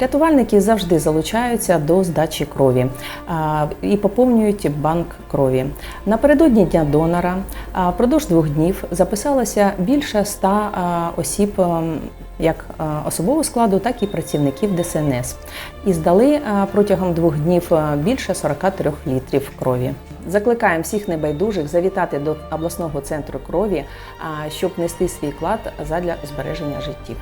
Рятувальники завжди залучаються до здачі крові і поповнюють банк крові. Напередодні дня донора впродовж двох днів записалося більше ста осіб. Як особового складу, так і працівників ДСНС, і здали протягом двох днів а, більше 43 літрів крові. Закликаємо всіх небайдужих завітати до обласного центру крові, щоб нести свій клад задля збереження життів.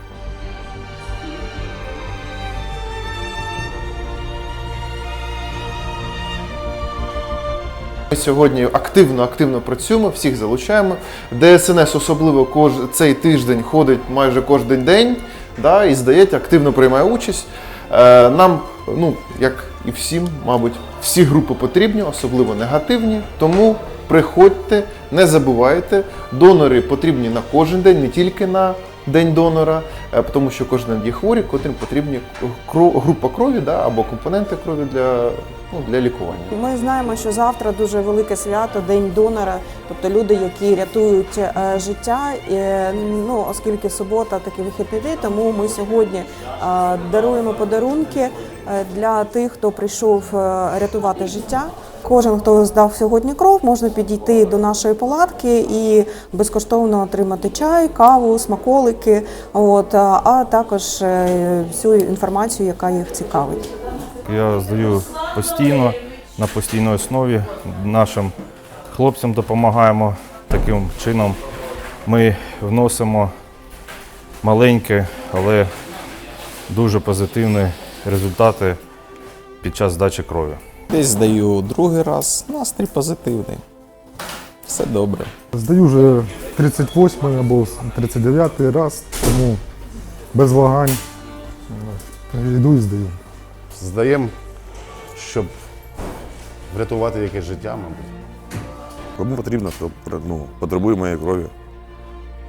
Ми сьогодні активно активно працюємо, всіх залучаємо. ДСНС особливо кож... цей тиждень ходить майже кожен день да, і здається, активно приймає участь. Е, нам, ну як і всім, мабуть, всі групи потрібні, особливо негативні. Тому приходьте, не забувайте, донори потрібні на кожен день, не тільки на день донора, е, тому що кожен є хворі, котрим потрібні група крові да, або компоненти крові для, ну, для лікування. Ми знаємо, що завтра дуже велике свято, День донора, тобто люди, які рятують е, життя. І, ну, оскільки субота такий вихідний день, тому ми сьогодні е, даруємо подарунки е, для тих, хто прийшов е, рятувати життя. Кожен, хто здав сьогодні кров, можна підійти до нашої палатки і безкоштовно отримати чай, каву, смаколики, от, а також е, всю інформацію, яка їх цікавить. Я здаю постійно, на постійній основі. Нашим хлопцям допомагаємо таким чином. Ми вносимо маленькі, але дуже позитивні результати під час здачі крові. Десь здаю другий раз, настрій позитивний. Все добре. Здаю вже 38 або 39 раз, тому без вагань йду і здаю. Здаємо, щоб врятувати якесь життя, мабуть. Кому потрібно, хто ну, потребує моєї крові.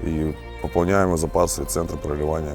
І поповняємо запаси центру переливання